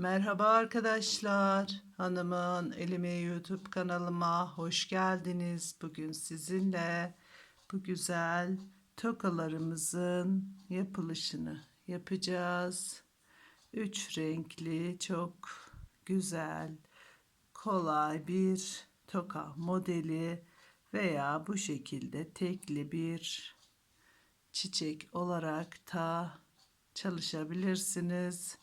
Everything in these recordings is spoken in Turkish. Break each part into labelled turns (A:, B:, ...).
A: Merhaba arkadaşlar. Hanımın Elime YouTube kanalıma hoş geldiniz. Bugün sizinle bu güzel tokalarımızın yapılışını yapacağız. Üç renkli çok güzel, kolay bir toka modeli veya bu şekilde tekli bir çiçek olarak da çalışabilirsiniz.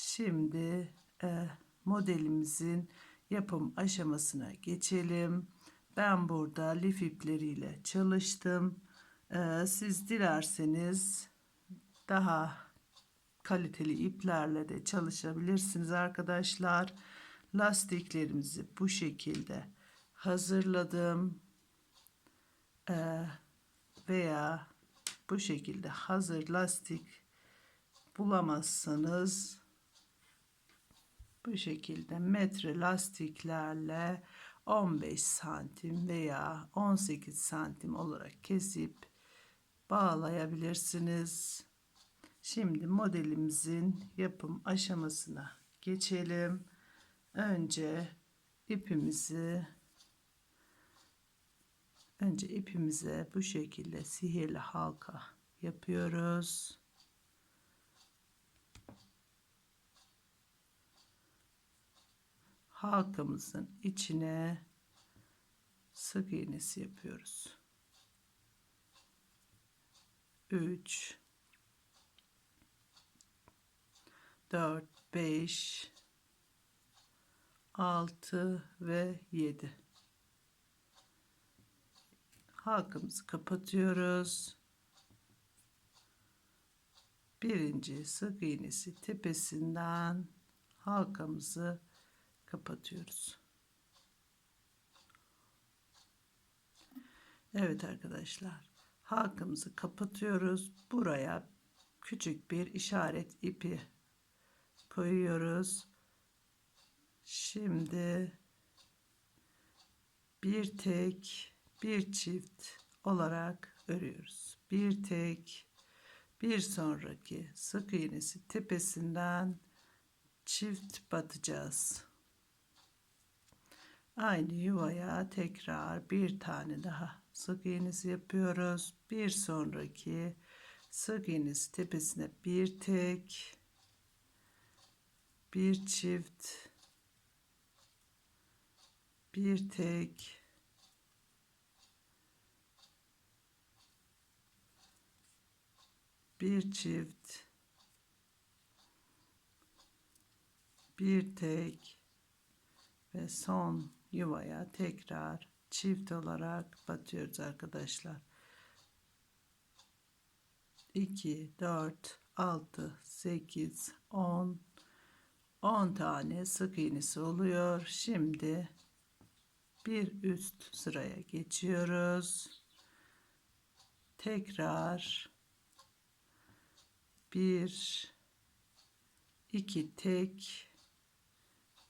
A: Şimdi e, modelimizin yapım aşamasına geçelim. Ben burada lif ipleriyle çalıştım. E, siz dilerseniz daha kaliteli iplerle de çalışabilirsiniz arkadaşlar. Lastiklerimizi bu şekilde hazırladım. E, veya bu şekilde hazır lastik bulamazsanız bu şekilde metre lastiklerle 15 santim veya 18 santim olarak kesip bağlayabilirsiniz. Şimdi modelimizin yapım aşamasına geçelim. Önce ipimizi önce ipimize bu şekilde sihirli halka yapıyoruz. Halkamızın içine sık iğnesi yapıyoruz. 3 4 5 6 ve 7 halkamızı kapatıyoruz. Birinci sık iğnesi tepesinden halkamızı kapatıyoruz. Evet arkadaşlar halkımızı kapatıyoruz. Buraya küçük bir işaret ipi koyuyoruz. Şimdi bir tek bir çift olarak örüyoruz. Bir tek bir sonraki sık iğnesi tepesinden çift batacağız. Aynı yuvaya tekrar bir tane daha sık iğnesi yapıyoruz. Bir sonraki sık iğnesi tepesine bir tek bir çift bir tek bir çift bir tek ve son yuvaya tekrar çift olarak batıyoruz arkadaşlar. 2 4 6 8 10 10 tane sık iğnesi oluyor. Şimdi bir üst sıraya geçiyoruz. Tekrar bir iki tek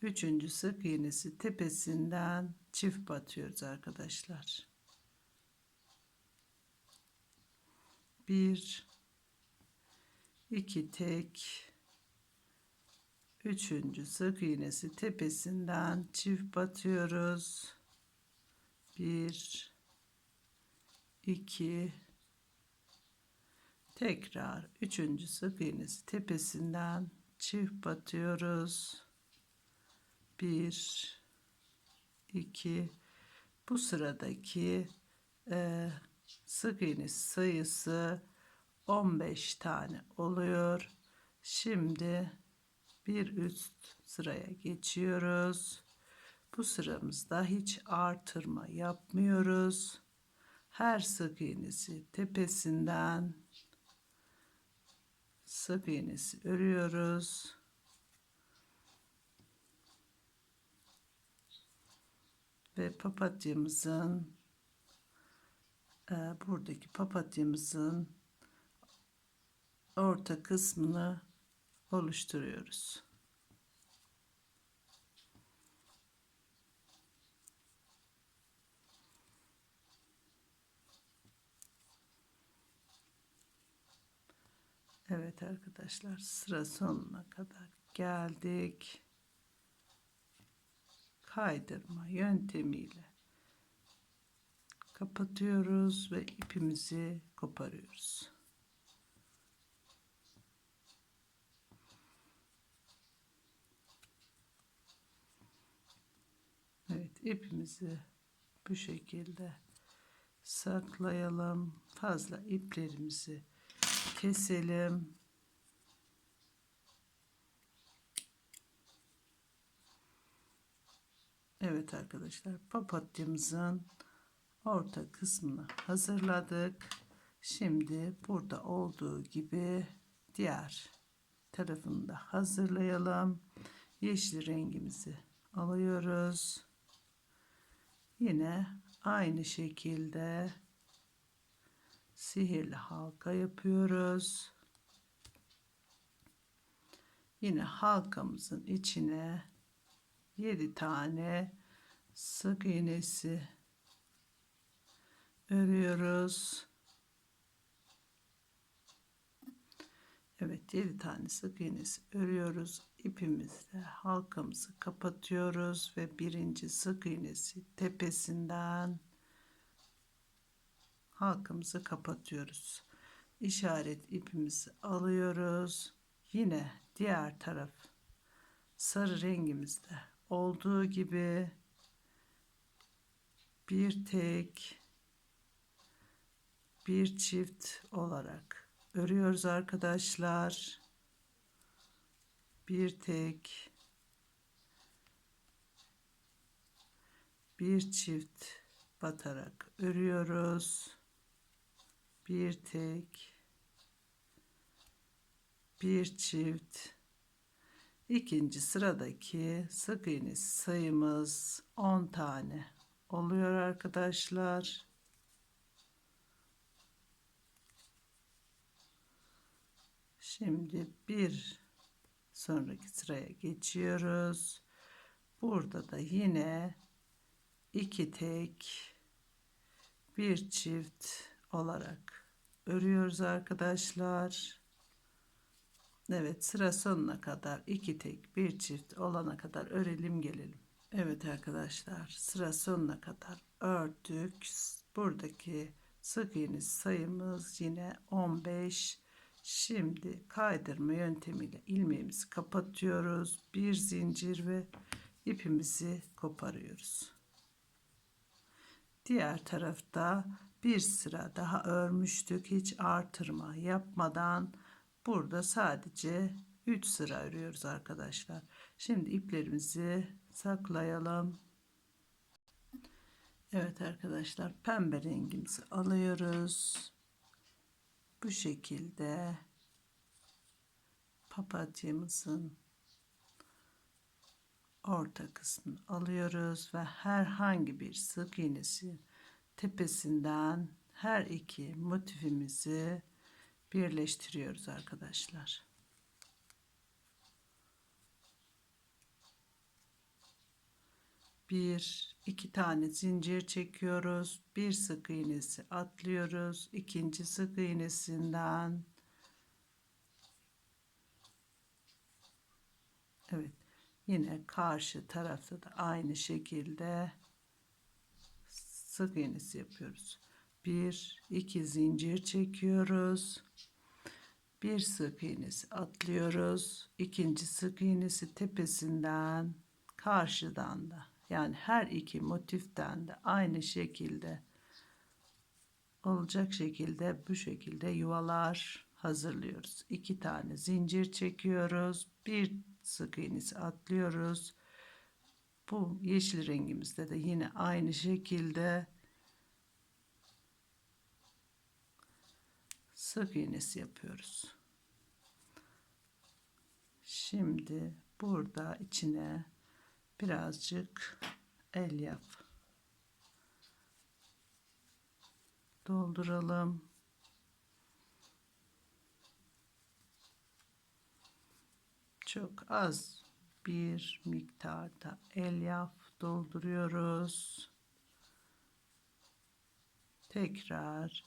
A: Üçüncü sık iğnesi tepesinden çift batıyoruz arkadaşlar. Bir, iki tek, üçüncü sık iğnesi tepesinden çift batıyoruz. Bir, iki, tekrar üçüncü sık iğnesi tepesinden çift batıyoruz. 1 2 bu sıradaki e, sık iğne sayısı 15 tane oluyor. Şimdi bir üst sıraya geçiyoruz. Bu sıramızda hiç artırma yapmıyoruz. Her sık iğnesi tepesinden sık iğnesi örüyoruz. Ve papatyamızın e, buradaki papatyamızın orta kısmını oluşturuyoruz. Evet arkadaşlar sıra sonuna kadar geldik. Kaydırma yöntemiyle kapatıyoruz ve ipimizi koparıyoruz. Evet ipimizi bu şekilde saklayalım. Fazla iplerimizi keselim. Evet arkadaşlar papatyamızın orta kısmını hazırladık. Şimdi burada olduğu gibi diğer tarafını da hazırlayalım. Yeşil rengimizi alıyoruz. Yine aynı şekilde sihirli halka yapıyoruz. Yine halkamızın içine 7 tane sık iğnesi örüyoruz. Evet 7 tane sık iğnesi örüyoruz. İpimizle halkamızı kapatıyoruz ve birinci sık iğnesi tepesinden halkamızı kapatıyoruz. İşaret ipimizi alıyoruz. Yine diğer taraf sarı rengimizde olduğu gibi bir tek bir çift olarak örüyoruz arkadaşlar. Bir tek bir çift batarak örüyoruz. Bir tek bir çift ikinci sıradaki sık iğne sayımız 10 tane oluyor arkadaşlar. Şimdi bir sonraki sıraya geçiyoruz. Burada da yine iki tek bir çift olarak örüyoruz arkadaşlar. Evet sıra sonuna kadar iki tek bir çift olana kadar örelim gelelim. Evet arkadaşlar sıra sonuna kadar ördük. Buradaki sık iğne sayımız yine 15 Şimdi kaydırma yöntemiyle ilmeğimizi kapatıyoruz. Bir zincir ve ipimizi koparıyoruz. Diğer tarafta bir sıra daha örmüştük. Hiç artırma yapmadan burada sadece 3 sıra örüyoruz arkadaşlar. Şimdi iplerimizi saklayalım. Evet arkadaşlar pembe rengimizi alıyoruz bu şekilde papatyamızın orta kısmını alıyoruz ve herhangi bir sık iğnesi tepesinden her iki motifimizi birleştiriyoruz arkadaşlar. Bir iki tane zincir çekiyoruz. Bir sık iğnesi atlıyoruz. İkinci sık iğnesinden. Evet yine karşı tarafta da aynı şekilde sık iğnesi yapıyoruz. Bir iki zincir çekiyoruz. Bir sık iğnesi atlıyoruz. İkinci sık iğnesi tepesinden karşıdan da yani her iki motiften de aynı şekilde olacak şekilde bu şekilde yuvalar hazırlıyoruz. İki tane zincir çekiyoruz. Bir sık iğnesi atlıyoruz. Bu yeşil rengimizde de yine aynı şekilde sık iğnesi yapıyoruz. Şimdi burada içine birazcık elyaf dolduralım. Çok az bir miktarda elyaf dolduruyoruz. Tekrar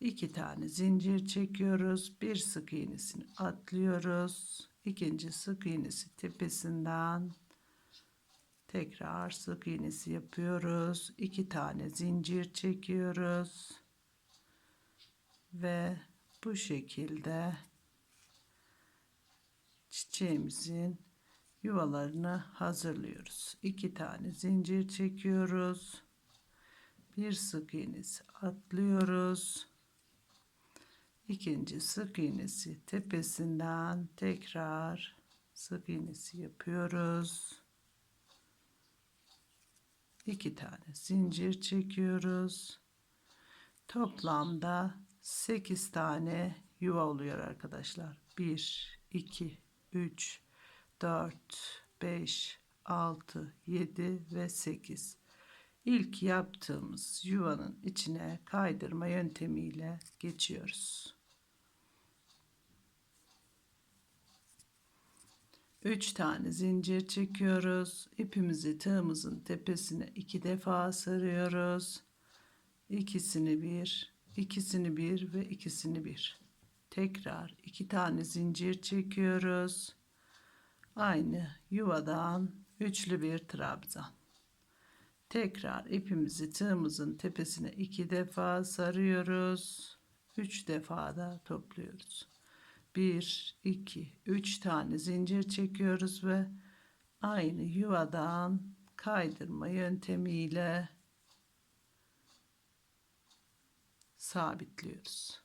A: iki tane zincir çekiyoruz. Bir sık iğnesini atlıyoruz. ikinci sık iğnesi tepesinden tekrar sık iğnesi yapıyoruz. iki tane zincir çekiyoruz. Ve bu şekilde çiçeğimizin yuvalarını hazırlıyoruz. iki tane zincir çekiyoruz. Bir sık iğnesi atlıyoruz. İkinci sık iğnesi tepesinden tekrar sık iğnesi yapıyoruz. İki tane zincir çekiyoruz. Toplamda 8 tane yuva oluyor arkadaşlar. 1, 2, 3, 4, 5, 6, 7 ve 8. İlk yaptığımız yuvanın içine kaydırma yöntemiyle geçiyoruz. 3 tane zincir çekiyoruz. İpimizi tığımızın tepesine iki defa sarıyoruz. İkisini bir, ikisini bir ve ikisini bir. Tekrar iki tane zincir çekiyoruz. Aynı yuvadan üçlü bir trabzan. Tekrar ipimizi tığımızın tepesine iki defa sarıyoruz. Üç defa da topluyoruz. Bir, iki, üç tane zincir çekiyoruz ve aynı yuvadan kaydırma yöntemiyle sabitliyoruz.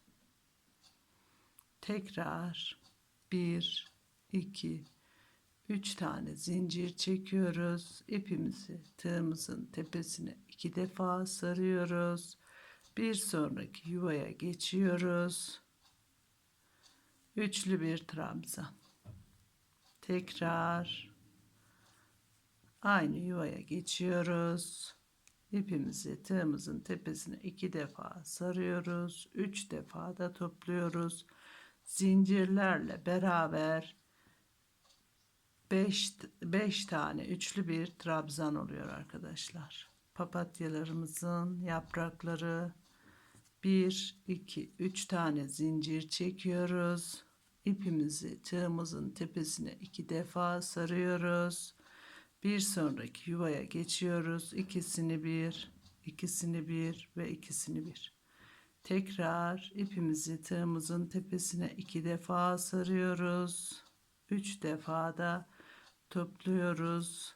A: Tekrar bir, iki, üç tane zincir çekiyoruz. İpimizi tığımızın tepesine iki defa sarıyoruz. Bir sonraki yuvaya geçiyoruz. Üçlü bir trabzan. Tekrar aynı yuvaya geçiyoruz. İpimizi tığımızın tepesine iki defa sarıyoruz. Üç defa da topluyoruz. Zincirlerle beraber 5 5 tane üçlü bir trabzan oluyor arkadaşlar. Papatyalarımızın yaprakları 1 2 3 tane zincir çekiyoruz. İpimizi tığımızın tepesine iki defa sarıyoruz. Bir sonraki yuvaya geçiyoruz. İkisini bir, ikisini bir ve ikisini bir. Tekrar ipimizi tığımızın tepesine iki defa sarıyoruz. Üç defa da topluyoruz.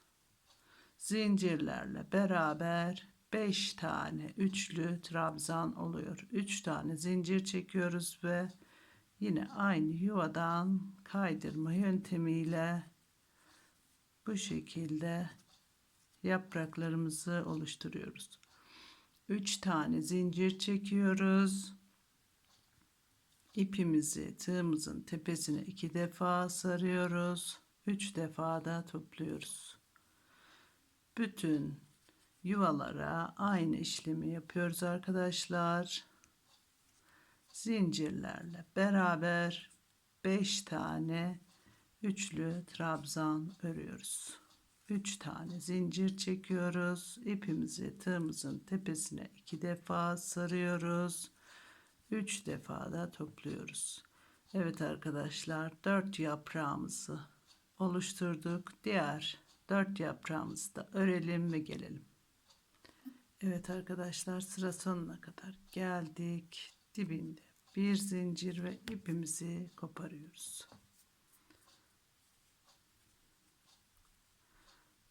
A: Zincirlerle beraber 5 tane üçlü trabzan oluyor. 3 tane zincir çekiyoruz ve yine aynı yuvadan kaydırma yöntemiyle bu şekilde yapraklarımızı oluşturuyoruz. 3 tane zincir çekiyoruz. İpimizi tığımızın tepesine iki defa sarıyoruz. Üç defa da topluyoruz. Bütün yuvalara aynı işlemi yapıyoruz arkadaşlar. Zincirlerle beraber 5 tane üçlü trabzan örüyoruz. 3 tane zincir çekiyoruz. İpimizi tığımızın tepesine iki defa sarıyoruz. 3 defa da topluyoruz. Evet arkadaşlar 4 yaprağımızı oluşturduk. Diğer 4 yaprağımızı da örelim ve gelelim. Evet arkadaşlar sıra sonuna kadar geldik. Dibinde bir zincir ve ipimizi koparıyoruz.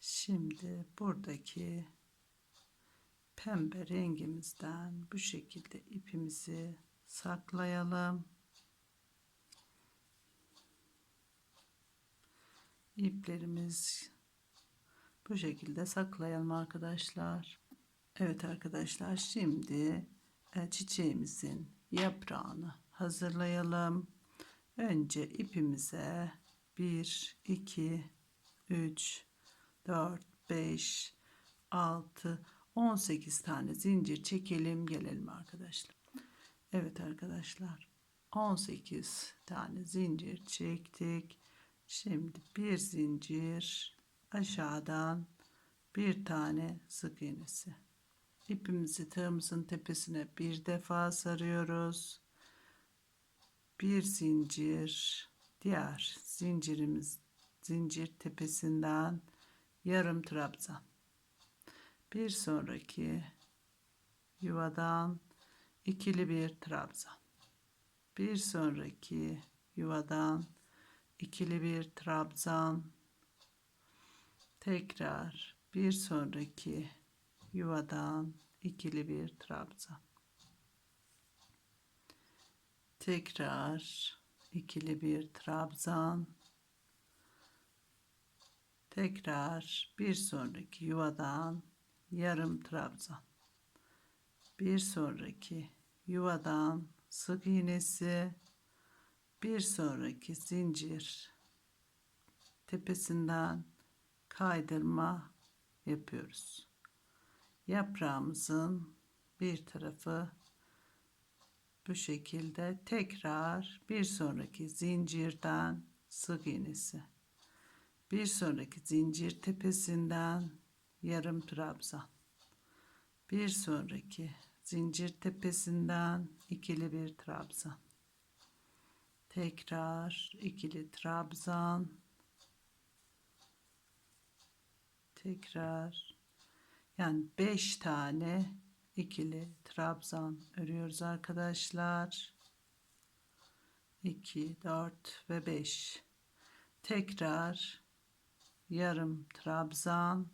A: Şimdi buradaki pembe rengimizden bu şekilde ipimizi saklayalım. İplerimiz bu şekilde saklayalım arkadaşlar. Evet arkadaşlar şimdi çiçeğimizin yaprağını hazırlayalım. Önce ipimize 1, 2, 3, 4, 5, 6, 18 tane zincir çekelim gelelim arkadaşlar. Evet arkadaşlar 18 tane zincir çektik. Şimdi bir zincir aşağıdan bir tane sık iğnesi. İpimizi tığımızın tepesine bir defa sarıyoruz. Bir zincir, diğer zincirimiz zincir tepesinden yarım trabzan. Bir sonraki yuvadan ikili bir trabzan. Bir sonraki yuvadan ikili bir trabzan. Tekrar bir sonraki yuvadan ikili bir trabzan. Tekrar ikili bir trabzan. Tekrar bir sonraki yuvadan yarım trabzan. Bir sonraki yuvadan sık iğnesi bir sonraki zincir tepesinden kaydırma yapıyoruz. Yaprağımızın bir tarafı bu şekilde tekrar bir sonraki zincirden sık iğnesi. Bir sonraki zincir tepesinden yarım trabzan. Bir sonraki zincir tepesinden ikili bir trabzan. Tekrar ikili trabzan. Tekrar yani 5 tane ikili trabzan örüyoruz arkadaşlar. 2, 4 ve 5. Tekrar yarım trabzan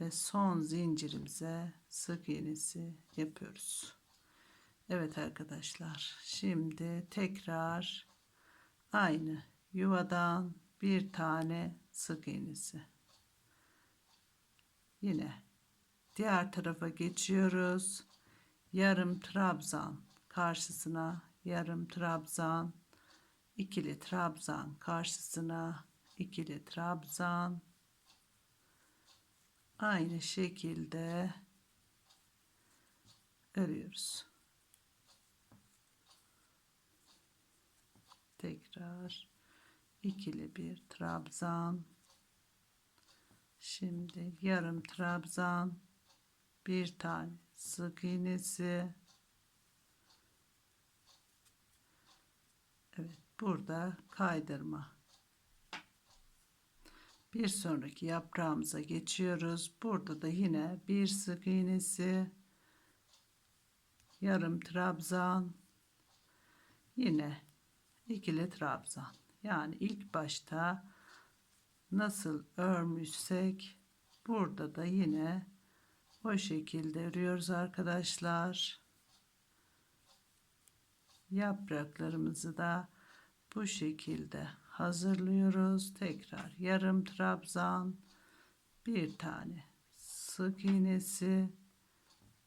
A: ve son zincirimize sık iğnesi yapıyoruz. Evet arkadaşlar şimdi tekrar aynı yuvadan bir tane sık iğnesi. Yine diğer tarafa geçiyoruz. Yarım trabzan karşısına yarım trabzan ikili trabzan karşısına ikili trabzan aynı şekilde örüyoruz. Tekrar ikili bir trabzan. Şimdi yarım trabzan, bir tane sık iğnesi. Evet, burada kaydırma. Bir sonraki yaprağımıza geçiyoruz. Burada da yine bir sık iğnesi, yarım trabzan, yine ikili trabzan. Yani ilk başta nasıl örmüşsek burada da yine o şekilde örüyoruz arkadaşlar. Yapraklarımızı da bu şekilde hazırlıyoruz. Tekrar yarım trabzan, bir tane sık iğnesi,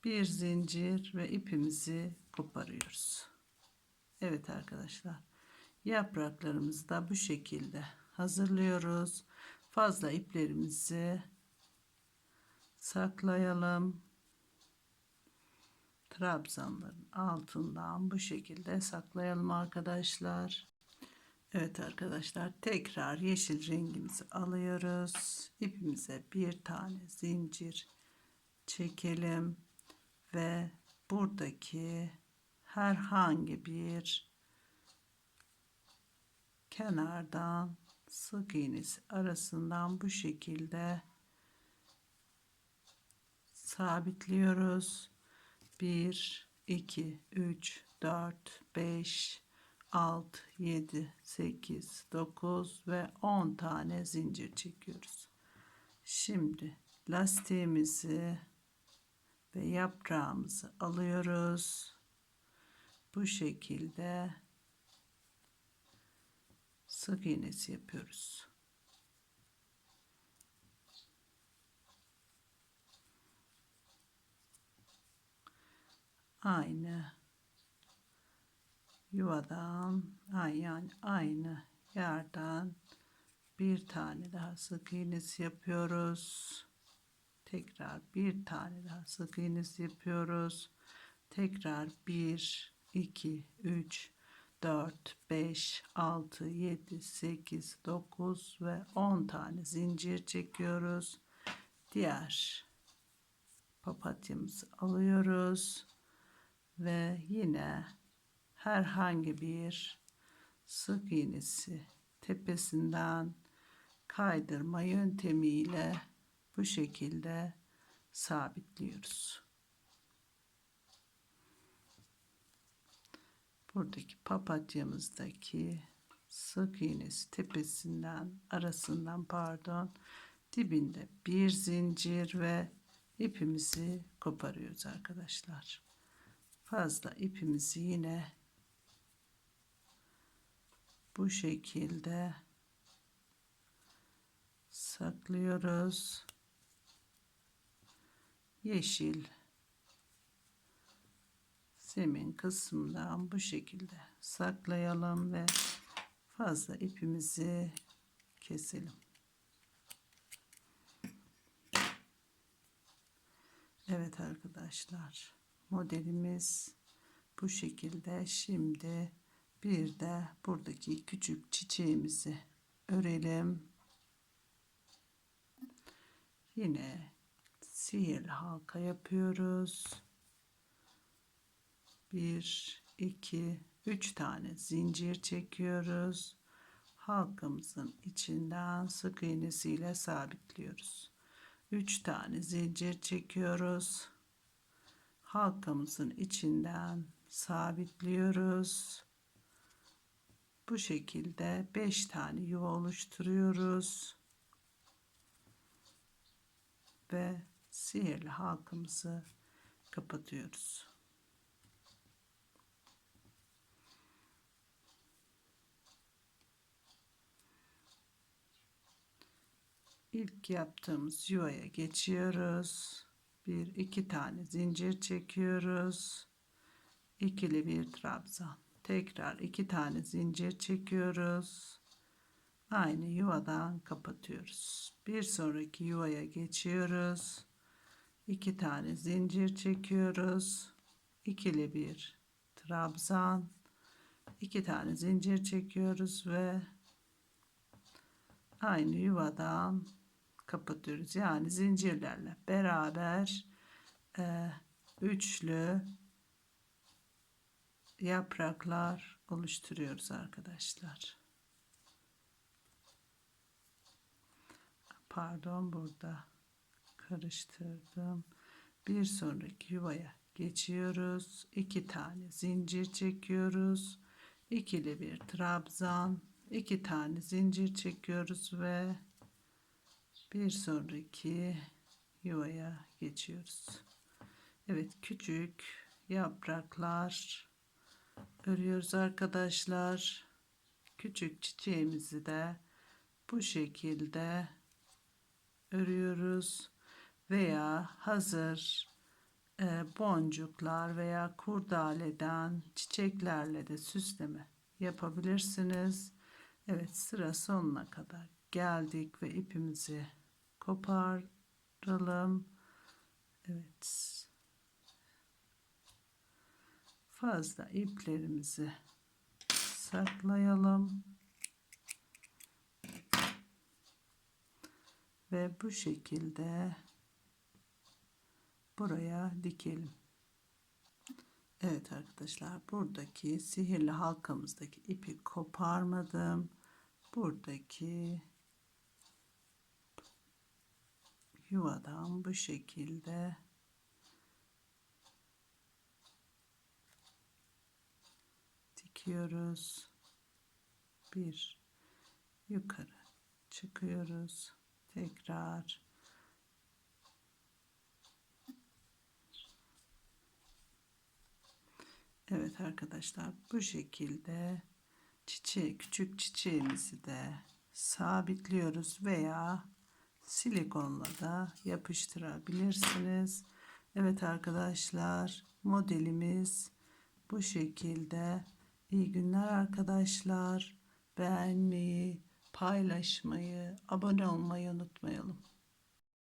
A: bir zincir ve ipimizi koparıyoruz. Evet arkadaşlar. Yapraklarımızı da bu şekilde hazırlıyoruz. Fazla iplerimizi saklayalım. Trabzanların altından bu şekilde saklayalım arkadaşlar. Evet arkadaşlar tekrar yeşil rengimizi alıyoruz. İpimize bir tane zincir çekelim ve buradaki herhangi bir kenardan sık iğnesi arasından bu şekilde sabitliyoruz. 1 2 3 4 5 6 7 8 9 ve 10 tane zincir çekiyoruz. Şimdi lastiğimizi ve yaprağımızı alıyoruz. Bu şekilde sık iğnesi yapıyoruz. Aynı yuvadan yani aynı yerden bir tane daha sık iğnesi yapıyoruz. Tekrar bir tane daha sık iğnesi yapıyoruz. Tekrar 1 2 3 4, 5, 6, 7, 8, 9 ve 10 tane zincir çekiyoruz. Diğer papatyamızı alıyoruz ve yine herhangi bir sık iğnesi tepesinden kaydırma yöntemiyle bu şekilde sabitliyoruz. Buradaki papatyamızdaki sık iğnesi tepesinden arasından pardon dibinde bir zincir ve ipimizi koparıyoruz arkadaşlar. Fazla ipimizi yine bu şekilde saklıyoruz. Yeşil zemin kısmından bu şekilde saklayalım ve fazla ipimizi keselim. Evet arkadaşlar modelimiz bu şekilde. Şimdi bir de buradaki küçük çiçeğimizi örelim. Yine sihirli halka yapıyoruz. Bir iki üç tane zincir çekiyoruz. Halkamızın içinden sık iğnesiyle sabitliyoruz. 3 tane zincir çekiyoruz. Halkamızın içinden sabitliyoruz. Bu şekilde 5 tane yuva oluşturuyoruz. Ve sihirli halkamızı kapatıyoruz. ilk yaptığımız yuvaya geçiyoruz. Bir iki tane zincir çekiyoruz. İkili bir trabzan. Tekrar iki tane zincir çekiyoruz. Aynı yuvadan kapatıyoruz. Bir sonraki yuvaya geçiyoruz. İki tane zincir çekiyoruz. İkili bir trabzan. iki tane zincir çekiyoruz ve aynı yuvadan kapatıyoruz. Yani zincirlerle beraber e, üçlü yapraklar oluşturuyoruz arkadaşlar. Pardon burada karıştırdım. Bir sonraki yuvaya geçiyoruz. iki tane zincir çekiyoruz. ikili bir trabzan. iki tane zincir çekiyoruz ve bir sonraki yuvaya geçiyoruz. Evet küçük yapraklar örüyoruz arkadaşlar. Küçük çiçeğimizi de bu şekilde örüyoruz veya hazır e, boncuklar veya kurdaleden çiçeklerle de süsleme yapabilirsiniz. Evet sıra sonuna kadar geldik ve ipimizi koparalım. Evet. Fazla iplerimizi saklayalım. Ve bu şekilde buraya dikelim. Evet arkadaşlar buradaki sihirli halkamızdaki ipi koparmadım. Buradaki yuvadan bu şekilde dikiyoruz. Bir yukarı çıkıyoruz. Tekrar Evet arkadaşlar bu şekilde çiçeği küçük çiçeğimizi de sabitliyoruz veya silikonla da yapıştırabilirsiniz. Evet arkadaşlar modelimiz bu şekilde. İyi günler arkadaşlar. Beğenmeyi, paylaşmayı, abone olmayı unutmayalım.